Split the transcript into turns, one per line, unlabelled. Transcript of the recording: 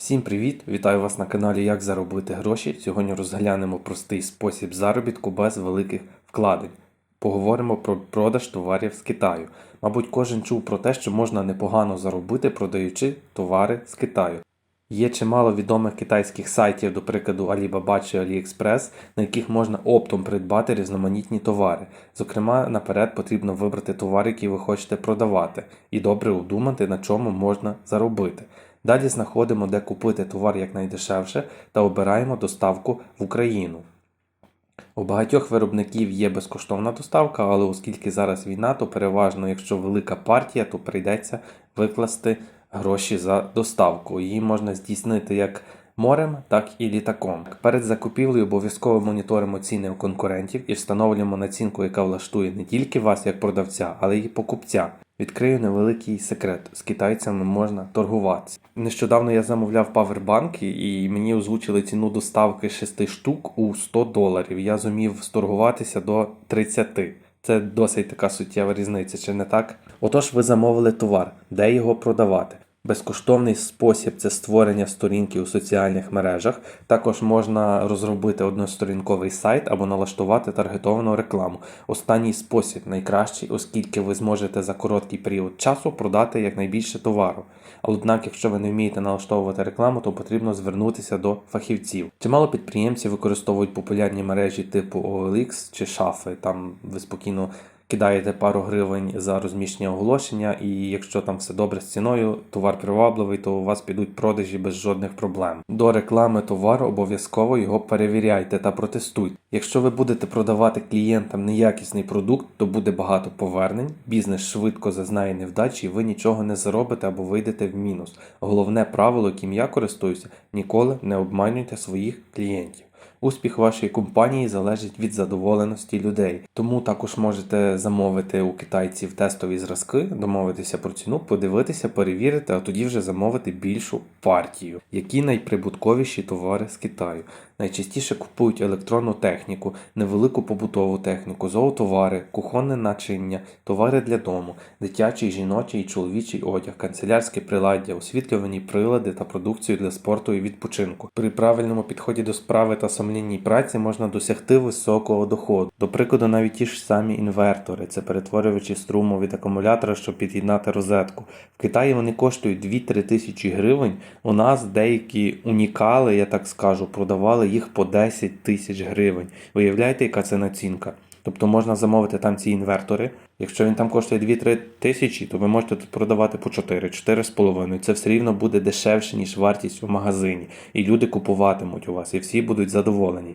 Всім привіт! Вітаю вас на каналі Як заробити гроші. Сьогодні розглянемо простий спосіб заробітку без великих вкладень. Поговоримо про продаж товарів з Китаю. Мабуть, кожен чув про те, що можна непогано заробити, продаючи товари з Китаю. Є чимало відомих китайських сайтів, до прикладу Alibaba чи AliExpress, на яких можна оптом придбати різноманітні товари. Зокрема, наперед потрібно вибрати товар, який ви хочете продавати, і добре удумати, на чому можна заробити. Далі знаходимо, де купити товар якнайдешевше та обираємо доставку в Україну. У багатьох виробників є безкоштовна доставка, але оскільки зараз війна, то переважно, якщо велика партія, то прийдеться викласти гроші за доставку. Її можна здійснити як морем, так і літаком. Перед закупівлею обов'язково моніторимо ціни у конкурентів і встановлюємо націнку, яка влаштує не тільки вас як продавця, але й покупця. Відкрию невеликий секрет: з китайцями можна торгуватися. Нещодавно я замовляв павербанки і мені озвучили ціну доставки 6 штук у 100 доларів. Я зумів сторгуватися до 30. Це досить така суттєва різниця, чи не так? Отож, ви замовили товар, де його продавати? Безкоштовний спосіб це створення сторінки у соціальних мережах. Також можна розробити односторінковий сайт або налаштувати таргетовану рекламу. Останній спосіб найкращий, оскільки ви зможете за короткий період часу продати якнайбільше товару. Однак, якщо ви не вмієте налаштовувати рекламу, то потрібно звернутися до фахівців. Чимало підприємців використовують популярні мережі типу OLX чи шафи. Там ви спокійно кидаєте пару гривень за розміщення оголошення, і якщо там все добре з ціною, товар привабливий, то у вас підуть продажі без жодних проблем. До реклами товару обов'язково його перевіряйте та протестуйте. Якщо ви будете продавати клієнтам неякісний продукт, то буде багато повернень, бізнес швидко зазнає невдачі, і ви нічого не заробите або вийдете в мінус. Головне правило, яким я користуюся, ніколи не обманюйте своїх клієнтів. Успіх вашої компанії залежить від задоволеності людей. Тому також можете замовити у китайців тестові зразки, домовитися про ціну, подивитися, перевірити, а тоді вже замовити більшу партію. Які найприбутковіші товари з Китаю? Найчастіше купують електронну техніку, невелику побутову техніку, зоотовари, кухонне начиння, товари для дому, дитячий, жіночий і чоловічий одяг, канцелярське приладдя, освітлювані прилади та продукцію для спорту і відпочинку. При правильному підході до справи та сумлінній праці можна досягти високого доходу. До прикладу, навіть ті ж самі інвертори, це перетворювачі струму від акумулятора, щоб під'єднати розетку. В Китаї вони коштують 2-3 тисячі гривень. У нас деякі унікали, я так скажу, продавали їх по 10 тисяч гривень. Виявляєте, яка це націнка? Тобто можна замовити там ці інвертори. Якщо він там коштує 2-3 тисячі, то ви можете тут продавати по 4, 4,5. Це все рівно буде дешевше, ніж вартість у магазині. І люди купуватимуть у вас, і всі будуть задоволені.